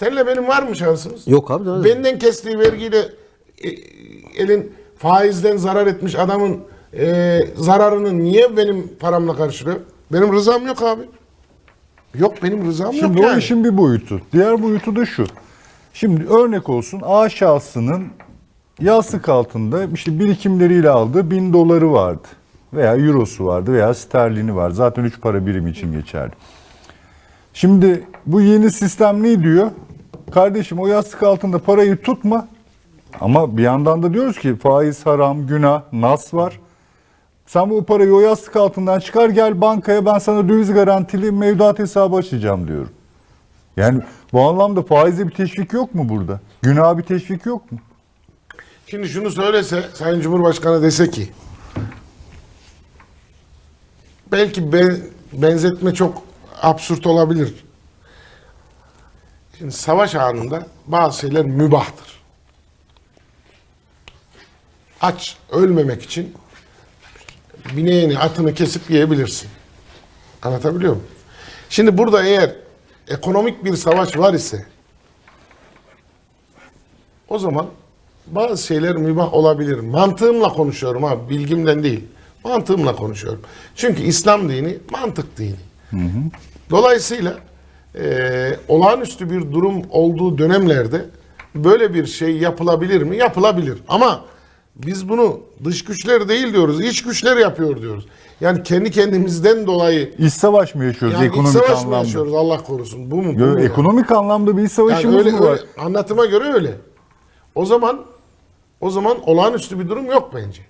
Senle benim var mı şansımız? Yok abi. daha- Benden kestiği vergiyle e, elin faizden zarar etmiş adamın e, zararını niye benim paramla karşılıyor? Benim rızam yok abi. Yok benim rızam Şimdi yok o yani. işin bir boyutu. Diğer boyutu da şu. Şimdi örnek olsun A şahsının yastık altında işte birikimleriyle aldığı bin doları vardı. Veya eurosu vardı veya sterlini var. Zaten üç para birimi için geçerli. Şimdi bu yeni sistem ne diyor? Kardeşim o yastık altında parayı tutma. Ama bir yandan da diyoruz ki faiz haram, günah, nas var. Sen bu parayı o yastık altından çıkar gel bankaya ben sana döviz garantili mevduat hesabı açacağım diyorum. Yani bu anlamda faize bir teşvik yok mu burada? Günah bir teşvik yok mu? Şimdi şunu söylese Sayın Cumhurbaşkanı dese ki belki ben, benzetme çok absürt olabilir. Şimdi savaş anında bazı şeyler mübahtır. Aç ölmemek için bineğini atını kesip yiyebilirsin. Anlatabiliyor muyum? Şimdi burada eğer ekonomik bir savaş var ise o zaman bazı şeyler mübah olabilir. Mantığımla konuşuyorum abi, bilgimden değil. Mantığımla konuşuyorum. Çünkü İslam dini mantık dini. Dolayısıyla eee, olağanüstü bir durum olduğu dönemlerde böyle bir şey yapılabilir mi? Yapılabilir. Ama biz bunu dış güçler değil diyoruz, iç güçler yapıyor diyoruz. Yani kendi kendimizden dolayı İç savaş mı yaşıyoruz yani iç ekonomik savaş mı anlamda? yaşıyoruz Allah korusun. Bu mu? Bu Yo, mu ekonomik anlamda bir iç Yani savaşımız öyle, mı var? öyle anlatıma göre öyle. O zaman o zaman olağanüstü bir durum yok bence.